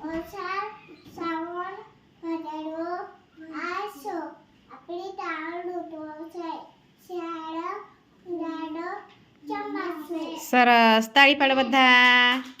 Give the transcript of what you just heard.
અષાઢ શ્રાવણ ભાદરવો આસો આપણી ત્રણ ઋતુઓ છે. શિયાળો ઉનાળો ચોમાસું સરસ. તાળી પાડો બધા.